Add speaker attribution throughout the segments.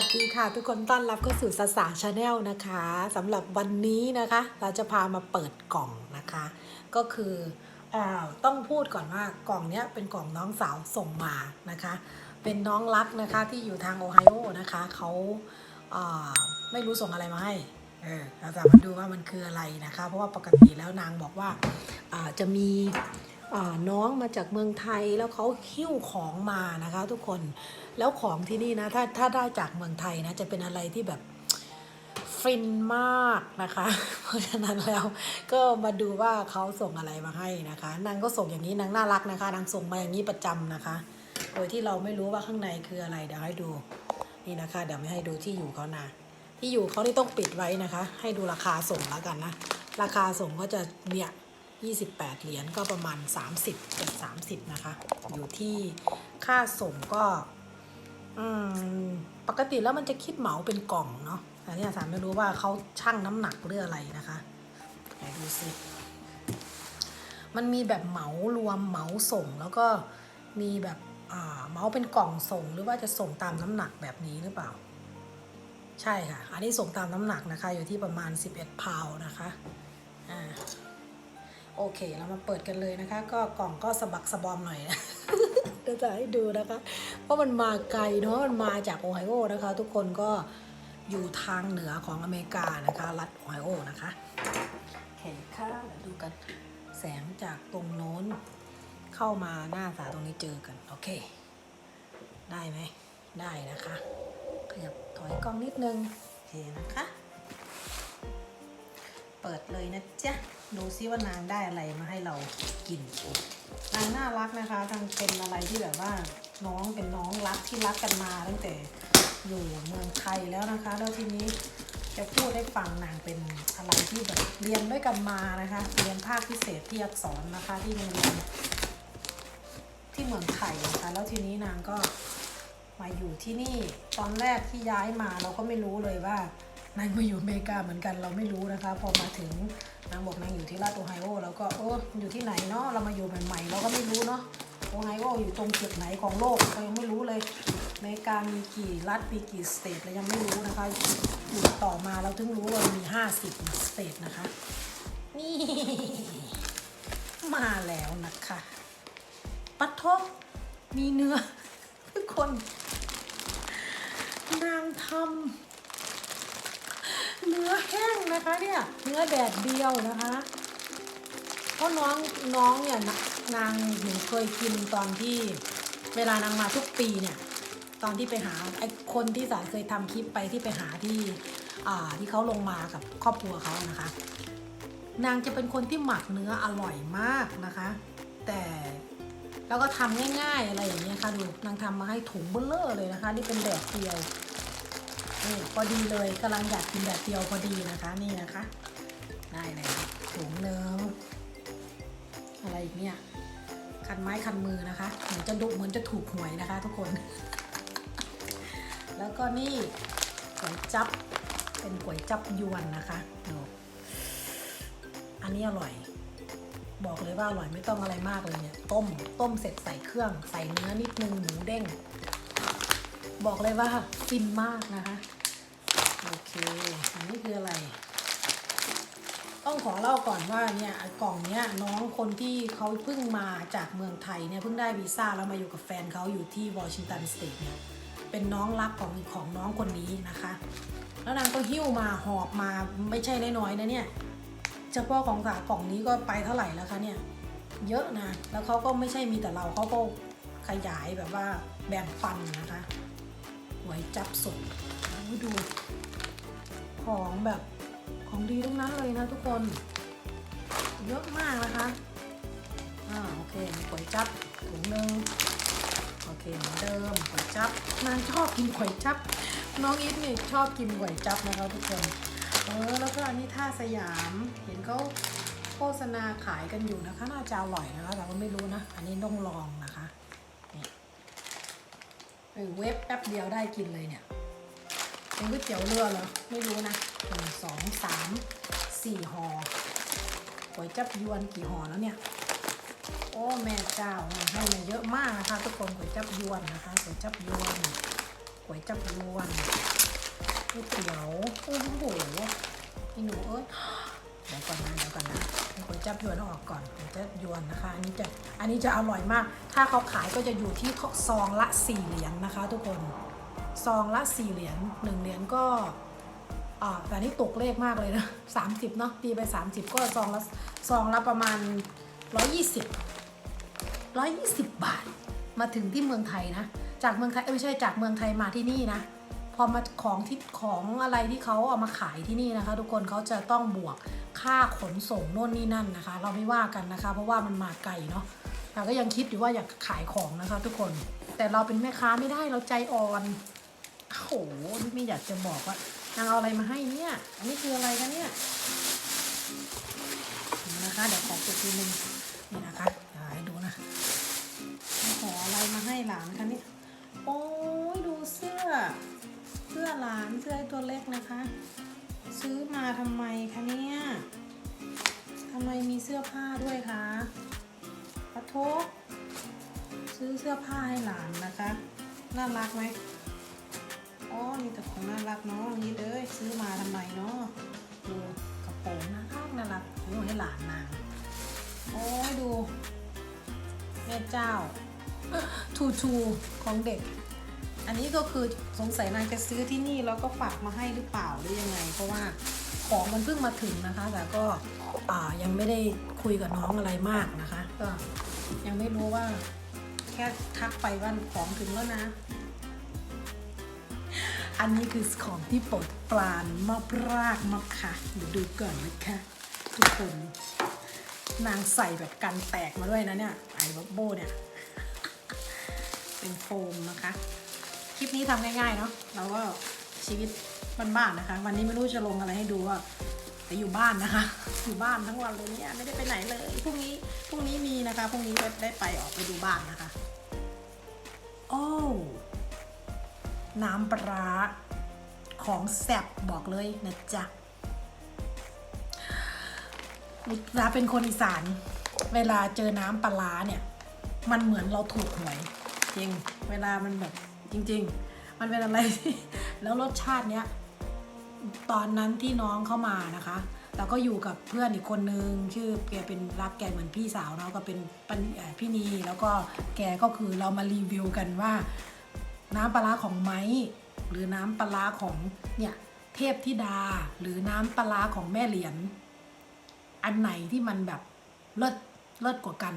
Speaker 1: วัสดีค่ะ ทุกคนต้อนรับเข้าสู่สาสาชาแนลนะคะสำหรับวันนี้นะคะ เราจะพามาเปิดกล่องนะคะ ก็คืออาต้องพูดก่อนว่ากล่องเนี้ยเป็นกล่องน้องสาวส่งมานะคะ เป็นน้องรักนะคะที่อยู่ทางโอไฮโอนะคะเขาอ่าไม่รู้ส่งอะไรมาให้เออเราจะมาดูว่ามันคืออะไรนะคะ เพราะว่าปกติแล้วนางบอกว่าอ่าจะมี น้องมาจากเมืองไทยแล้วเขาหิ้วของมานะคะทุกคนแล้วของที่นี่นะถ้าถ้าได้จากเมืองไทยนะจะเป็นอะไรที่แบบฟินมากนะคะ เพราะฉะนั้นแล้วก็มาดูว่าเขาส่งอะไรมาให้นะคะนางก็ส่งอย่างนี้นางน่ารักนะคะนางส่งมาอย่างนี้ประจำนะคะ โดยที่เราไม่รู้ว่าข้างในคืออะไรเดี๋ยวให้ดูนี่นะคะ เดี๋ยวไม่ให้ดูที่อยู่เขานะที่อยู่เขานี่ต้องปิดไว้นะคะ ให้ดูราคาส่งแล้วกันนะ ราคาส่งก็จะเนี่ย 28 เหรียญก็ประมาณ 30เกือบ30 นะคะ อยู่ที่ค่าส่งก็ปกติแล้วมันจะคิดเหมาเป็นกล่องเนาะแต่เนี่ยสามไม่รู้ว่าเขาชั่งน้ำหนักหรืออะไรนะคะไหนดูสิมันมีแบบเหมารวมเหมาส่งแล้วก็มีแบบเหมาเป็นกล่องส่งหรือว่าจะส่งตามน้ำหนักแบบนี้หรือเปล่า ใช่ค่ะ อันนี้ส่งตามน้ำหนักนะคะ อยู่ที่ประมาณ 11 พาวนะคะอ่า โอเค เรามาเปิดกันเลยนะคะ ก็กล่องก็สะบักสะบอมหน่อยนะเดี๋ยวจะให้ดูนะคะ เพราะมันมาไกลเนาะมันมาจากโอไฮโอนะคะ ทุกคนก็อยู่ทางเหนือของอเมริกานะคะ รัฐโอไฮโอนะคะโอเคค่ะเดี๋ยวดูกันแสงจากตรงโน้น เข้ามาหน้าสาตรงนี้เจอกัน โอเค ได้ไหม ได้นะคะ ขยับถอยกล้องนิดนึง โอเคนะคะ เปิดเลยนะจ๊ะ ดูซิว่านางได้อะไรมาให้เรากินนางน่ารักนะคะทางเป็นอะไรที่แบบว่าน้องเป็นน้องรักที่รักกันมาตั้งแต่อยู่เมืองไทยแล้วนะคะ แล้วทีนี้จะพูดให้ฟังนางเป็นอะไรที่แบบเรียนด้วยกันมานะคะ เรียนภาคพิเศษที่อักษรนะคะที่โรงเรียนที่เมืองไทยนะคะ แล้วทีนี้นางก็มาอยู่ที่นี่ตอนแรกที่ย้ายมาเราก็ไม่รู้เลยว่า นางมาอยู่อเมริกาเหมือนกันเราไม่รู้นะคะ พอมาถึงนางบอกนางอยู่ที่รัฐโอไฮโอแล้วก็เอออยู่ที่ไหนเนาะเรามาอยู่ใหม่ๆเราก็ไม่รู้เนาะโอไฮโออยู่ตรงจุดไหนของโลกเรายังไม่รู้เลยอเมริกามีกี่รัฐมีกี่สเตทเรายังไม่รู้นะคะอยู่ต่อมาเราถึงรู้ว่ามี 50สเตทนะคะ นี่ มาแล้วนะคะปัททบมีเนื้อทุกคน นางทำ เนื้อแห้งนะคะเนี่ยเนื้อแดดเดียวนะคะเพราะน้องน้องเนี่ยนางหนูเคยกินตอนที่เวลานางมาทุกปีเนี่ยตอนที่ไปหาไอ้คนที่สารเคยทำคลิปไปที่ไปหาที่อ่าที่เขาลงมากับครอบครัวเขานะคะ นางจะเป็นคนที่หมักเนื้ออร่อยมากนะคะ แต่แล้วก็ทำง่ายๆอะไรอย่างเงี้ยค่ะดูนางทำมาให้ถุงเบลเลอร์เลยนะคะ นี่เป็นแดดเดียว นี่พอดีเลยกำลังอยากกินแดดเดียวพอดีนะคะนี่นะคะ ได้เลยถุงเนื้ออะไรอีกเนี่ยคันไม้คันมือนะคะเหมือนจะดุเหมือนจะถูกหวยนะคะ ทุกคน แล้วก็นี่ก๋วยจับเป็นก๋วยจับยวนนะคะดูอันนี้อร่อย บอกเลยว่าอร่อยไม่ต้องอะไรมากเลยเนี่ย ต้มต้มเสร็จใส่เครื่อง ใส่เนื้อนิดนึงหมูเด้ง บอกเลยว่าฟินมากนะคะ โอเค อันนี้คืออะไร ต้องขอเล่าก่อนว่าเนี่ยกล่องเนี้ยน้องคนที่เขาเพิ่งมาจากเมืองไทยเนี่ยเพิ่งได้วีซ่าแล้วมาอยู่กับแฟนเขาอยู่ที่วอชิงตันสเตทเนี่ยเป็นน้องรักของของน้องคนนี้นะคะ แล้วนางก็หิ้วมาหอบมาไม่ใช่น้อยๆนะเนี่ยเฉพาะของสากล่องนี้ก็ไปเท่าไหร่แล้วคะเนี่ย เยอะนะ แล้วเขาก็ไม่ใช่มีแต่เราเขาก็ขยายแบบว่าแบ่งปันนะคะ วยจับสดเอาดู ของแบบของดีทั้งนั้นเลยนะทุกคน เยอะมากนะคะอ่าโอเคมีก๋วยจับถุงหนึ่งโอเคเหมือนเดิมก๋วยจับนางชอบกินก๋วยจับ น้องอีฟเนี่ยชอบกินก๋วยจับนะคะทุกคนเออแล้วก็อันนี้ท่าสยามเห็นเขาโฆษณาขายกันอยู่นะคะน่าจะอร่อยนะคะแต่ว่าไม่รู้นะ อันนี้ต้องลองนะคะ ออเว็บแป๊บเดียวได้กินเลยเนี่ยเป็นก๋วยเตี๋ยวเรือเหรอ ไม่รู้นะหนึ่งสองสามสี่ห่อก๋วยจับยวนกี่ห่อแล้วเนี่ย โอ้แม่เจ้าให้มาเยอะมากนะคะทุกคนก๋วยจับยวนนะคะก๋วยจับยวนก๋วยจับยวนก๋วยเตี๋ยวโอ้โหพี่หนูเอ้ย เดี๋ยวก่อนนะเดี๋ยวก่อนนะก๋วยจับยวนออกก่อนก๋วยจับยวนนะคะ อันนี้จะอันนี้จะอร่อยมาก ถ้าเขาขายก็จะอยู่ที่ซองละสี่เหรียญนะคะ ทุกคนซองละสี่เหรียญหนึ่งเหรียญก็อ่าแต่นี่ตกเลขมากเลยนะสามสิบเนาะตีไปสามสิบก็ซองละซองละประมาณร้อยยี่สิบร้อยยี่สิบบาท มาถึงที่เมืองไทยนะ จากเมืองไทยเอ้ยไม่ใช่จากเมืองไทยมาที่นี่นะพอมาของที่ของอะไรที่เขาเอามาขายที่นี่นะคะ ทุกคนเขาจะต้องบวก ค่าขนส่งโน่นนี่นั่นนะคะ เราไม่ว่ากันนะคะ เพราะว่ามันมาไกลเนาะเราก็ยังคิดอยู่ว่าอยากขายของนะคะ ทุกคนแต่เราเป็นแม่ค้าไม่ได้เราใจอ่อนโอ้โหนี่ไม่อยากจะบอกว่านางเอาอะไรมาให้เนี่ยอันนี้คืออะไรกันเนี่ยนะคะเดี๋ยวขอปิดทีนึงนี่นะคะเดี๋ยวให้ดูนะขออะไรมาให้หลานคะเนี่ยโอ้ยดูเสื้อ เสื้อหลานเสื้อตัวเล็กนะคะ ซื้อมาทำไมคะเนี่ยทำไมมีเสื้อผ้าด้วยคะปะโทซื้อเสื้อผ้าให้หลานนะคะ น่ารักไหมอ๋อนี่แต่ของน่ารักเนาะนี่เลยซื้อมาทำไมเนาะดูกระโปรงน่ารักน่ารักซื้อให้หลานนางโอ้ยดูแม่เจ้าทูทูของเด็ก อันนี้ก็คือสงสัยนางจะซื้อที่นี่แล้วก็ฝากมาให้หรือเปล่าหรือยังไง เพราะว่าของมันเพิ่งมาถึงนะคะ แต่ก็ยังไม่ได้คุยกับน้องอะไรมากนะคะ ก็ยังไม่รู้ว่า แค่ทักไปว่าของถึงแล้วนะ อันนี้คือของที่โปรดปรานมอบรากมอบค่ะเดี๋ยวดูก่อนนะคะทุกคนนางใส่แบบกันแตกมาด้วยนะเนี่ยไอ้บับโบเนี่ย เป็นโฟมนะคะ คลิปนี้ทำง่ายๆเนาะเราก็ชีวิตบ้านๆนะคะ วันนี้ไม่รู้จะลงอะไรให้ดูว่าแต่อยู่บ้านนะคะ อยู่บ้านทั้งวันเลยเนี่ยไม่ได้ไปไหนเลยพรุ่งนี้พรุ่งนี้มีนะคะพรุ่งนี้ได้ไปออกไปดูบ้านนะคะ โอ้น้ำปลาของแซบบอกเลยนะจ๊ะเราเป็นคนอีสาน เวลาเจอน้ำปลาเนี่ย มันเหมือนเราถูกหวยจริง เวลามันแบบ จริง ๆ มันเป็นอะไรที่แล้วรสชาติเนี้ยตอนนั้นที่น้องเข้ามานะคะเราก็อยู่กับเพื่อนอีกคนนึง ชื่อแกเป็นรักแกเหมือนพี่สาวเนาะก็เป็นพี่นีแล้วก็แกก็คือเรามารีวิวกันว่า น้ำปลาของไม้หรือน้ำปลาของเนี่ยเทพธิดาหรือน้ำปลาของแม่เหรียญอันไหนที่มันแบบเลิศเลิศกว่ากัน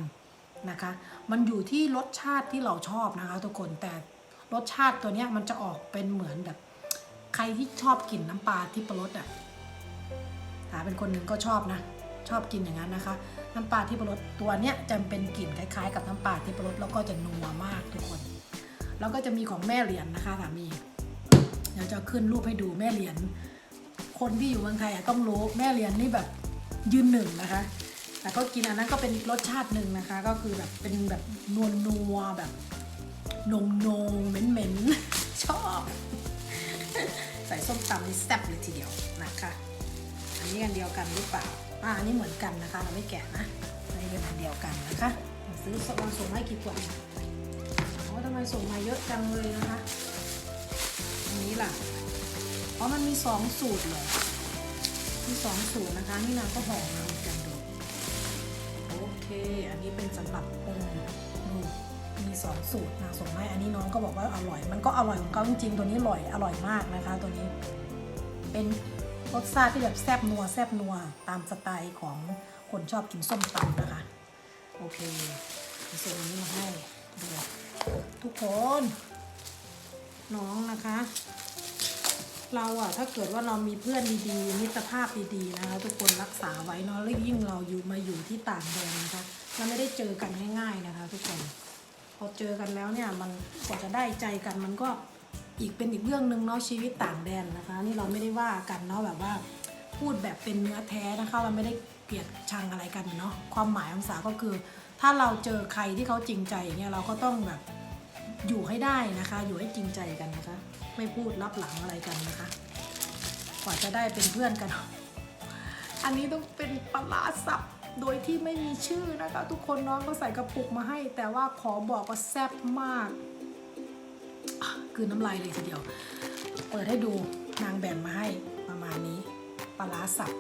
Speaker 1: นะคะ มันอยู่ที่รสชาติที่เราชอบนะคะทุกคนแต่ รสชาติตัวเนี้ยมันจะออกเป็นเหมือนแบบ ใครที่ชอบกินน้ำปลาที่ปรสอะถาเป็นคนหนึ่งก็ชอบนะ ชอบกินอย่างนั้นนะคะ น้ำปลาที่ปรสตัวเนี้ยจะเป็นกลิ่นคล้ายๆ กับน้ำปลาที่ปรสแล้วก็จะนัวมากทุกคน แล้วก็จะมีของแม่เหรียญนะคะสามีเดี๋ยวจะขึ้นรูปให้ดูแม่เหรียญคนที่อยู่เมืองไทยอะต้องรู้แม่เหรียญนี่แบบยืนหนึ่งนะคะ แต่ก็กินอันนั้นก็เป็นอีกรสชาติหนึ่งนะคะ ก็คือแบบเป็นแบบนัวนัวแบบ นงนงเหม็นเหม็นชอบ ใส่ส้มตำนี่แซ่บเลยทีเดียวนะคะ อันนี้อันเดียวกันหรือเปล่าอ่าอันนี้เหมือนกันนะคะ เราไม่แกะนะอันนี้เป็นอันเดียวกันนะคะ ซื้อส่งมาส่งมาให้กี่ขวดเนี่ยโอ้ทำไมส่งมาเยอะจังเลยนะคะ อันนี้ล่ะเพราะมันมีสองสูตรเลยมีสองสูตรนะคะ นี่นางก็ห่อมาเหมือนกันดูโอเค อันนี้เป็นสำหรับปรุงดู มีสองสูตรนางส่งมาให้อันนี้น้องก็บอกว่าอร่อย มันก็อร่อยของเขาจริงๆ ตัวนี้อร่อยอร่อยมากนะคะ ตัวนี้เป็นรสชาติที่แบบแซ่บนัวแซ่บนัวตามสไตล์ของคนชอบกินส้มตำนะคะ โอเคส่งอันนี้มาให้ดูทุกคน น้องนะคะ เราอะถ้าเกิดว่าเรามีเพื่อนดีๆมิตรภาพดีๆนะคะทุกคนรักษาไว้เนาะแล้วยิ่งเราอยู่มาอยู่ที่ต่างแดนนะคะเราไม่ได้เจอกันง่ายๆนะคะทุกคน อเจอกันแล้วเนี่ยมันกว่าจะได้ใจกันมันก็อีกเป็นอีกเรื่องหนึ่งเนาะชีวิตต่างแดนนะคะ นี่เราไม่ได้ว่ากันเนาะแบบว่า พูดแบบเป็นเนื้อแท้นะคะ เราไม่ได้เกลียดชังอะไรกันเนาะความหมายของสาก็คือ ถ้าเราเจอใครที่เขาจริงใจอย่างเงี้ยเราก็ต้องแบบอยู่ให้ได้นะคะ อยู่ให้จริงใจกันนะคะ ไม่พูดรับหลังอะไรกันนะคะกว่าจะได้เป็นเพื่อนกัน อันนี้ต้องเป็นปลาร้าสับ โดยที่ไม่มีชื่อนะคะทุกคนน้องก็ใส่กระปุกมาให้ แต่ว่าขอบอกว่าแซ่บมากคือน้ำลายเลยทีเดียว เปิดให้ดูนางแบ่งมาให้ประมาณนี้ปลาสับ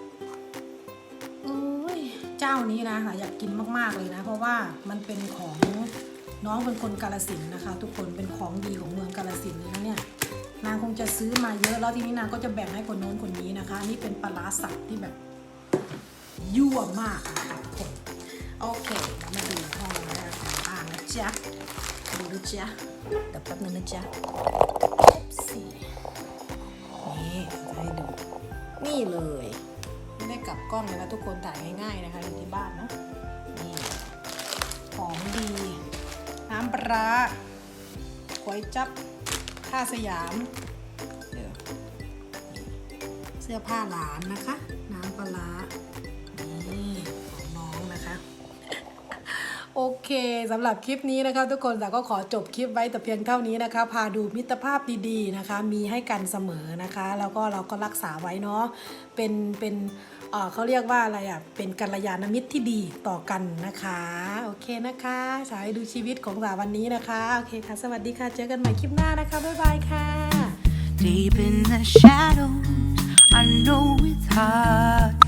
Speaker 1: โอ้ยเจ้านี้นะค่ะอยากกินมากๆเลยนะ เพราะว่ามันเป็นของน้องเป็นคนกาลสินนะคะ ทุกคนเป็นของดีของเมืองกาลสินเลยนะเนี่ยนางคงจะซื้อมาเยอะแล้วทีนี้นางก็จะแบ่งให้คนโน้นคนนี้นะคะ นี่เป็นปลาสับที่แบบ ยั่วมากนะคะทุกคนโอเค มาดูห้องแรกของบ้านนะจ๊ะดูนะจ๊ะเดี๋ยวแป๊บนึงนะจ๊ะสี่นี่จะให้ดู นี่เลย ไม่ได้กลับกล้องเลยนะทุกคนถ่ายง่ายๆนะคะอยู่ที่บ้านเนาะนี่ของดี น้ำปลาก๋วยจับผ้าสยามเสื้อผ้าหลานนะคะ น้ำปลา โอเคสำหรับคลิปนี้นะคะทุกคนแต่ก็ขอจบคลิปไว้แต่เพียงเท่านี้นะคะ พาดูมิตรภาพดีๆนะคะ มีให้กันเสมอนะคะ แล้วก็เราก็รักษาไว้เนาะเป็นเป็นเขาเรียกว่าอะไรอะเป็นกัลยาณมิตรที่ดีต่อกันนะคะ โอเคนะคะ สายดูชีวิตของสาวันนี้นะคะโอเคค่ะ สวัสดีค่ะ เจอกันใหม่คลิปหน้านะคะบ๊ายบายค่ะ
Speaker 2: Deep in the shadows I know it's hard